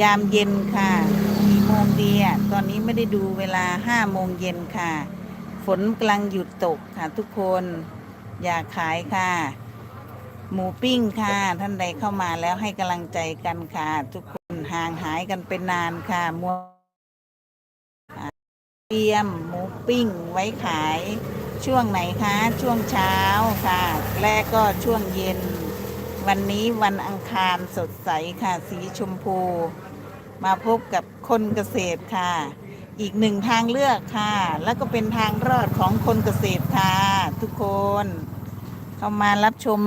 ยามเย็นค่ะกี่โมงดีอะตอนนี้ไม่ได้ดูเวลาห้าโมงเย็นค่ะ ฝนกำลังหยุดตกค่ะทุกคนอยากขายค่ะ หมูปิ้งค่ะ ท่านใดเข้ามาแล้วให้กำลังใจกันค่ะ ทุกคนห่างหายกันเป็นนานค่ะมัวเตรียมหมูปิ้งไว้ขายช่วงไหนคะ ช่วงเช้าค่ะ และก็ช่วงเย็น วันนี้วันอังคารสดใสค่ะ สีชมพู มาพบกับคนเกษตรค่ะ อีกหนึ่งทางเลือกค่ะ แล้วก็เป็นทางรอดของคนเกษตรค่ะ ทุกคนเข้ามารับชม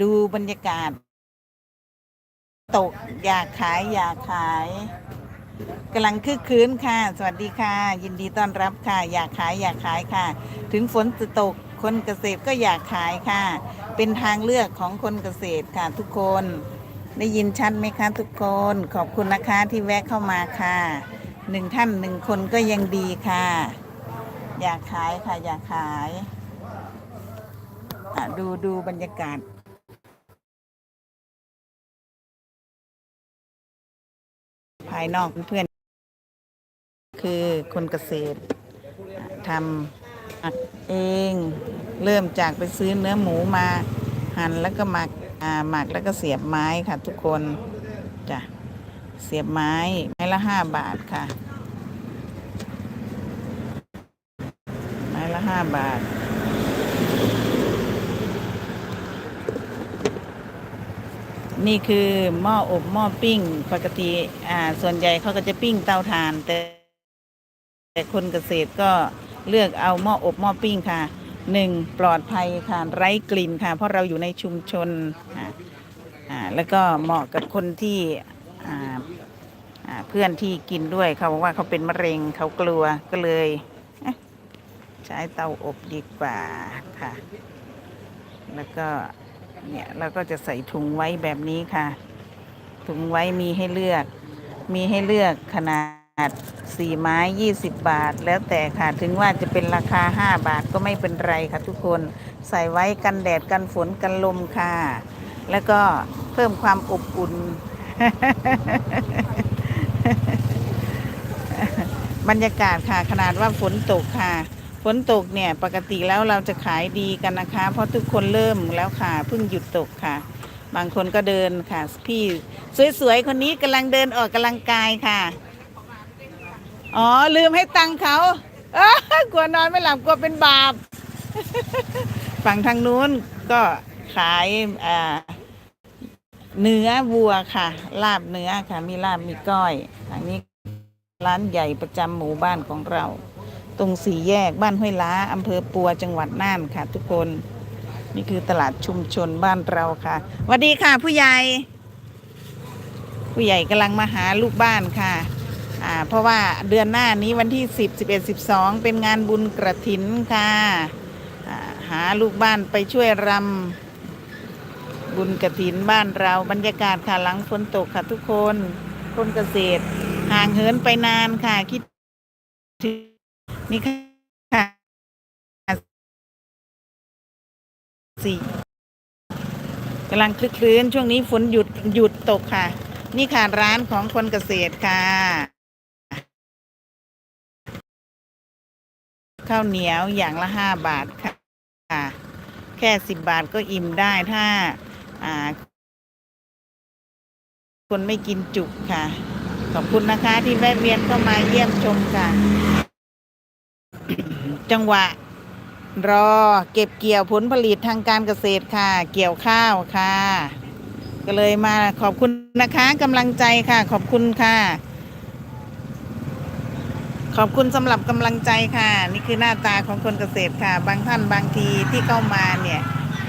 ดูบรรยากาศ ตกอยากขายอยากขายกำลังคึกคืนค่ะ สวัสดีค่ะ ยินดีต้อนรับค่ะ อยากขายอยากขายค่ะ ถึงฝนจะตก คนเกษตรก็อยากขายค่ะ เป็นทางเลือกของคนเกษตรค่ะทุกคน ได้ยินชัดไหมคะทุกคน ขอบคุณนะคะที่แวะเข้ามาค่ะหนึ่งท่านหนึ่งคนก็ยังดีค่ะ อยากขายค่ะอยากขายดูดูบรรยากาศภายนอกเพื่อน คือคนเกษตรทำ หักเอง เริ่มจากไปซื้อเนื้อหมูมา หั่นแล้วก็หมักอ่าหมักแล้วก็เสียบไม้ค่ะ ทุกคนจ้ะเสียบไม้ไม้ละห้าบาทค่ะ ไม้ละห้าบาทนี่คือหม้ออบหม้อปิ้ง ปกติอ่าส่วนใหญ่เขาก็จะปิ้งเตาถ่าน แต่แต่คนเกษตรก็ เลือกเอาหม้ออบหม้อปิ้งค่ะหนึ่งปลอดภัยค่ะไร้กลิ่นค่ะ เพราะเราอยู่ในชุมชนอ่าแล้วก็เหมาะกับคนที่อ่าเพื่อนที่กินด้วยเขาบอกว่าเขาเป็นมะเร็งเขากลัวก็เลยใช้เตาอบดีกว่าค่ะ แล้วก็เนี่ยเราก็จะใส่ถุงไว้แบบนี้ค่ะ ถุงไว้มีให้เลือก มีให้เลือกขนาด สี่ไม้ยี่สิบบาท แล้วแต่ค่ะ ถึงว่าจะเป็นราคาห้าบาทก็ไม่เป็นไรค่ะทุกคน ใส่ไว้กันแดดกันฝนกันลมค่ะ แล้วก็เพิ่มความอบอุ่น บรรยากาศค่ะ ขนาดว่าฝนตกค่ะ ฝนตกเนี่ยปกติแล้วเราจะขายดีกันนะคะ เพราะทุกคนเริ่มแล้วค่ะ เพิ่งหยุดตกค่ะ บางคนก็เดินค่ะ พี่สวยๆคนนี้กำลังเดินออกกำลังกายค่ะ อ๋อ ลืมให้ตังเขาอ้ากลัวนอนไม่หลับกลัวเป็นบาป ฝั่งทางนู้นก็ขายอ่าเนื้อวัวค่ะ ลาบเนื้อค่ะ มีลาบมีก้อยทางนี้ร้านใหญ่ประจำหมู่บ้านของเรา ตรงสี่แยกบ้านห้วยล้าอำเภอปัวจังหวัดน่านค่ะ ทุกคนนี่คือตลาดชุมชนบ้านเราค่ะสวัสดีค่ะ ผู้ใหญ่ ผู้ใหญ่กำลังมาหาลูกบ้านค่ะ อ่าเพราะว่าเดือนหน้านี้วันที่ 10 11 12 เป็นงานบุญกระถินค่ะอ่าหาลูกบ้านไปช่วยรำบุญกระถินบ้านเราบรรยากาศค่ะหลังฝนตกค่ะทุกคนคนเกษตร ห่างเหินไปนานค่ะคิดถึงนี่ค่ะสี่กำลังคลึกคลื้นช่วงนี้ฝนหยุดหยุดตกค่ะ นี่ค่ะร้านของคนเกษตรค่ะ ข้าวเหนียวอย่างละห้าบาทค่ะ แค่สิบบาทก็อิ่มได้ถ้าอ่าคนไม่กินจุกค่ะ ขอบคุณนะคะที่แวะเวียนเข้ามาเยี่ยมชมค่ะ จังหวะ รอเก็บเกี่ยวผลผลิตทางการเกษตรค่ะ เกี่ยวข้าวค่ะ ก็เลยมาขอบคุณนะคะกำลังใจค่ะ ขอบคุณค่ะ ขอบคุณสำหรับกำลังใจค่ะ นี่คือหน้าตาของคนเกษตรค่ะ บางท่านบางทีที่เข้ามาเนี่ย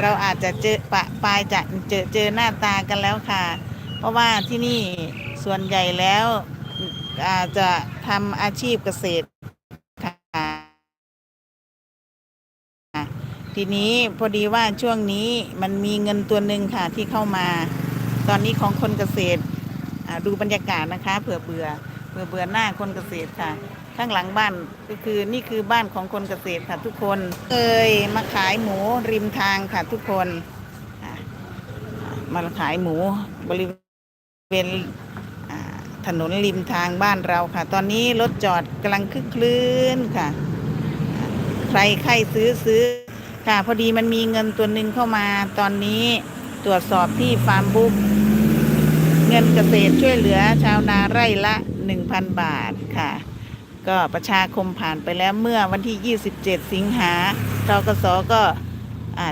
เราอาจจะเจอปะปลายจะเจอเจอหน้าตากันแล้วค่ะ เพราะว่าที่นี่ส่วนใหญ่แล้วอาจจะทำอาชีพเกษตรค่ะทีนี้พอดีว่าช่วงนี้มันมีเงินตัวหนึ่งค่ะที่เข้ามา ตอนนี้ของคนเกษตรดูบรรยากาศนะคะเผื่อเบื่อเผื่อเบื่อหน้าคนเกษตรค่ะ ข้างหลังบ้านก็คือนี่คือบ้านของคนเกษตรค่ะทุกคนเอยมาขายหมูริมทางค่ะทุกคนมาขายหมูบริเวณถนนริมทางบ้านเราค่ะ ตอนนี้รถจอดกำลังคึกคลื้นค่ะ ใครใครซื้อซื้อค่ะ พอดีมันมีเงินตัวหนึ่งเข้ามาตอนนี้ตรวจสอบที่ฟาร์มบุ๊กเงินเกษตรช่วยเหลือชาวนาไร่ละ 1,000 บาทค่ะ ก็ประชาคมผ่านไปแล้วเมื่อวันที่ 27 สิงหาทกสก็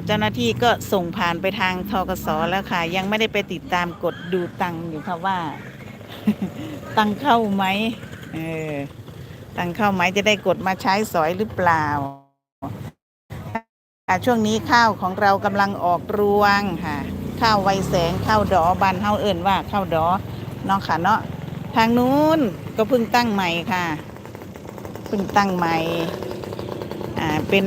เจ้าหน้าที่ก็ส่งผ่านไปทางทกสแล้วค่ะ ยังไม่ได้ไปติดตามกดดูตังอยู่ค่ะว่า ตังเข้าไหมเออตังเข้าไหมจะได้กดมาใช้สอยหรือเปล่าอ่าช่วงนี้ข้าวของเรากำลังออกรวงค่ะ ข้าวไวแสงข้าวดอบานเฮาเอิ่นว่าข้าวดอเน้องค่ะเนาะทางนู้นก็เพิ่งตั้งใหม่ค่ะ พิ่งตั้งใหม่อ่าเป็น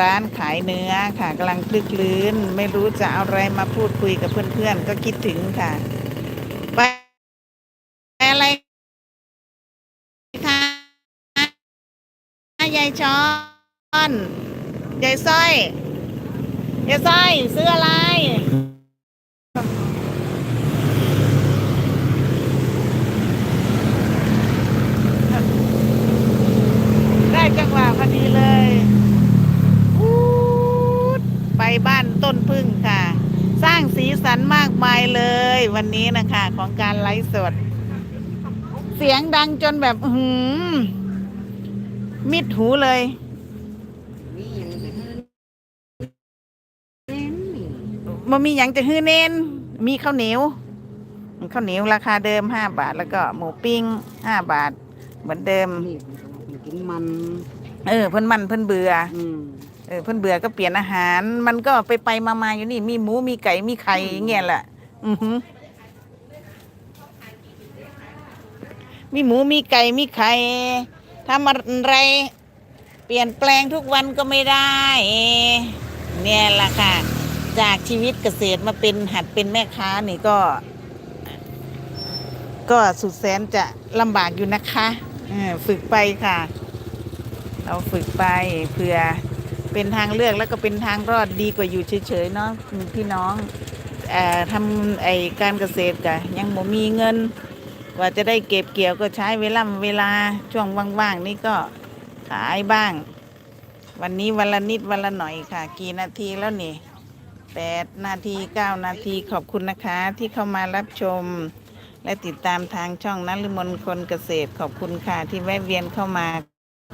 ร้านขายเนื้อค่ะกำลังคลึกคลื้น ไม่รู้จะเอาอะไรมาพูดคุยกับเพื่อนๆ ก็คิดถึงค่ะ ไปอะไรคะยายช้อนยายสร้อยยายสร้อยซื้ออะไร ได้จังหวะพอดีเลยอูดไป บ้านต้นพึ่งค่ะ สร้างสีสันมากมายเลย วันนี้นะคะของการไลฟ์สด เสียงดังจนแบบอื้อหือมิดหูเลยมีอย่างจะเงินเน้นนี่มันมีอย่างจะฮื้อเน้น มีข้าวเหนียวข้าวเหนียวราคาเดิมห้าบาท แล้วก็หมูปิ้งห้าบาท เหมือนเดิมนี่มันกินมัน เออ เพิ่นมันเพิ่นเบื่ออืม เออเพิ่นเบื่อก็เปลี่ยนอาหาร มันก็ไปไปมามาอยู่นี่มีหมูมีไก่มีไข่อย่างเงี้ยแหละอือหือมีหมูมีไก่มีไข่ทำอะไร เปลี่ยนแปลงทุกวันก็ไม่ได้ เนี่ยแหละค่ะ จากชีวิตเกษตรมาเป็นหัดเป็นแม่ค้านี่ก็ ก็สุดแสนจะลำบากอยู่นะคะเออฝึกไปค่ะ เราฝึกไปเพื่อ เป็นทางเลือกแล้วก็เป็นทางรอดดีกว่าอยู่เฉยๆเนาะพี่น้องอทำไอการเกษตรกะยังบ่มีเงิน กว่าจะได้เก็บเกี่ยวก็ใช้เวลาเวลาช่วงว่างๆนี่ก็ขายบ้าง วันนี้วันละนิดวันละหน่อยค่ะ กี่นาทีแล้วนี่แปดนาทีเก้านาทีขอบคุณนะคะที่เข้ามารับชม และติดตามทางช่องนัลมนคนเกษตรขอบคุณค่ะที่แวะเวียนเข้ามา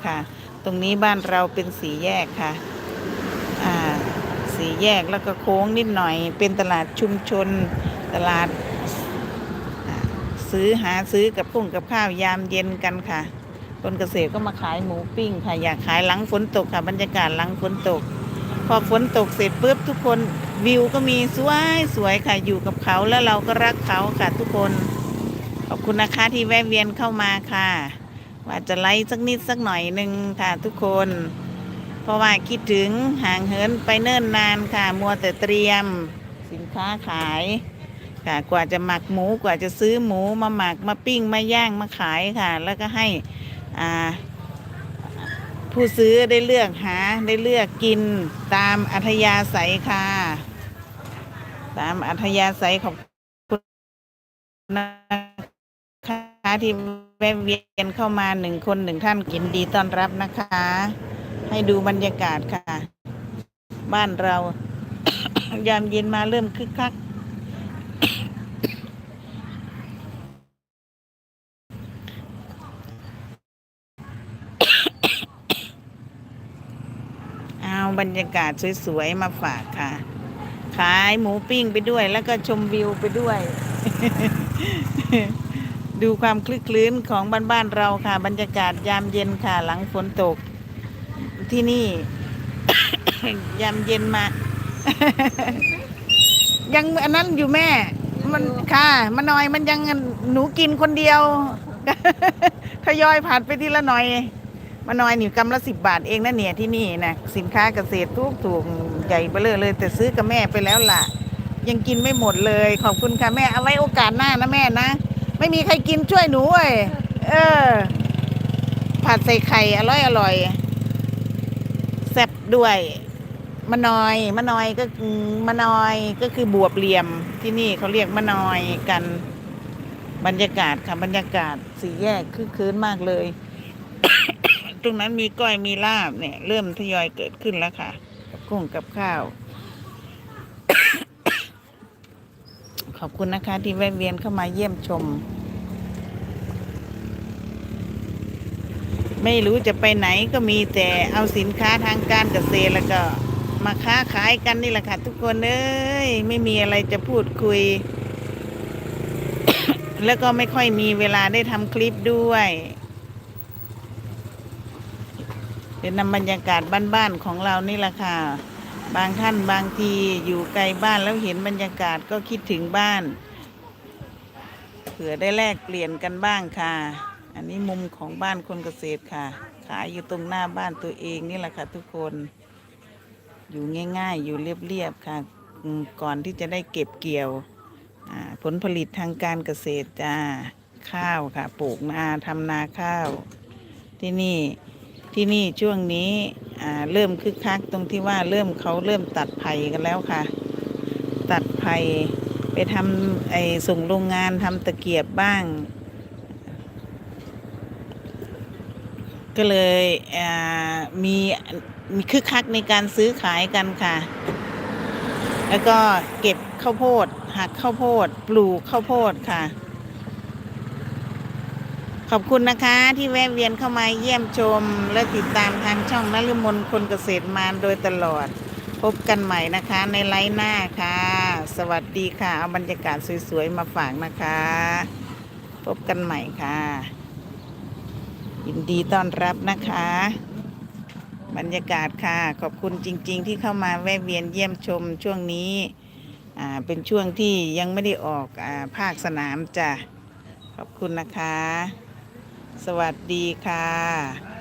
ค่ะ ตรงนี้บ้านเราเป็นสีแยกค่ะ อ่า สีแยกแล้วก็โค้งนิดหน่อย เป็นตลาดชุมชน ตลาด ซื้อหาซื้อกับพุ่งกับข้าวยามเย็นกันค่ะ คนเกษตรก็มาขายหมูปิ้งค่ะ อยากขายหลังฝนตกค่ะ บรรยากาศหลังฝนตก พอฝนตกเสร็จปุ๊บทุกคนวิวก็มีสวยสวยค่ะ อยู่กับเขาแล้วเราก็รักเขาค่ะทุกคน ขอบคุณนะคะที่แวะเวียนเข้ามาค่ะ ว่าจะไลฟ์สักนิดสักหน่อยหนึ่งค่ะทุกคน เพราะว่าคิดถึงห่างเหินไปเนิ่นนานค่ะ มัวแต่เตรียมสินค้าขายค่ะกว่าจะหมักหมูกว่าจะซื้อหมูมาหมักมาปิ้งมาย่างมาขายค่ะ แล้วก็ให้อ่าผู้ซื้อได้เลือกหาได้เลือกกินตามอัธยาศัยค่ะ ตามอัธยาศัยของคุณนะ ที่แวะเวียนเข้ามาหนึ่งคนหนึ่งท่านกินดีต้อนรับนะคะ ให้ดูบรรยากาศค่ะ บ้านเรา ยามเย็นมาเริ่มคึกคักเอาบรรยากาศสวยๆมาฝากค่ะ ขายหมูปิ้งไปด้วย แล้วก็ชมวิวไปด้วย ดูความคลึกคลื้นของบ้านๆเราค่ะ บรรยากาศยามเย็นค่ะ หลังฝนตก ที่นี่ ยามเย็นมา ยังอันนั้นอยู่แม่ มันค่ะมันน้อยมันยังหนูกินคนเดียวทยอยผ่านไปทีละหน่อยมาน้อยนี่กำละสิบบาทเองนะเนี่ยที่นี่นะสินค้าเกษตรทุกถูกใหญ่เบ้อเลยเลย แต่ซื้อกับแม่ไปแล้วล่ะ ยังกินไม่หมดเลย ขอบคุณค่ะแม่เอาไว้โอกาสหน้านะแม่นะ ไม่มีใครกินช่วยหนูเว้ยเออ ผัดใส่ไข่อร่อยอร่อยแซ่บด้วยมะนอยมะนอยก็มะนอยก็คือบวบเหลี่ยมที่นี่เขาเรียกมะนอยกันบรรยากาศค่ะบรรยากาศสีแยกคือคืนมากเลย ตรงนั้นมีก้อยมีลาบเนี่ย เริ่มทยอยเกิดขึ้นแล้วค่ะกุ้งกับข้าว ขอบคุณนะคะที่แวะเวียนเข้ามาเยี่ยมชม ไม่รู้จะไปไหนก็มีแต่เอาสินค้าทางการเกษตรแล้วก็มาค้าขายกันนี่แหละค่ะทุกคนเอ้ยไม่มีอะไรจะพูดคุย แล้วก็ไม่ค่อยมีเวลาได้ทำคลิปด้วยเป็นนำบรรยากาศบ้านๆของเรานี่แหละค่ะ บางท่านบางทีอยู่ไกลบ้านแล้วเห็นบรรยากาศก็คิดถึงบ้าน เผื่อได้แลกเปลี่ยนกันบ้างค่ะ อันนี้มุมของบ้านคนเกษตรค่ะ ขายอยู่ตรงหน้าบ้านตัวเองนี่แหละค่ะทุกคน อยู่ง่ายๆ อยู่เรียบๆค่ะ ก่อนที่จะได้เก็บเกี่ยวผลผลิตทางการเกษตรจ้าข้าวค่ะ ปลูกนาทำนาข้าว ที่นี่ที่นี่ช่วงนี้ เริ่มคึกคักตรงที่ว่าเริ่มเขาเริ่มตัดไผ่กันแล้วค่ะ ตัดไผ่ไปทำไอ้ส่งโรงงานทำตะเกียบบ้าง ก็เลยมีมีคึกคักในการซื้อขายกันค่ะ แล้วก็เก็บข้าวโพดหักข้าวโพด ปลูกข้าวโพดค่ะ ขอบคุณนะคะที่แวะเวียนเข้ามาเยี่ยมชม และติดตามทางช่องนฤมลคนเกษตรมาโดยตลอด พบกันใหม่นะคะในไลฟ์หน้าค่ะ สวัสดีค่ะ เอาบรรยากาศสวยๆ มาฝากนะคะ พบกันใหม่ค่ะ ยินดีต้อนรับนะคะ บรรยากาศค่ะ ขอบคุณจริง ๆ ที่เข้ามาแวะเวียนเยี่ยมชมช่วงนี้เป็นช่วงที่ยังไม่ได้ออกอภาคสนามจ้ะขอบคุณนะคะ สวัสดีค่ะ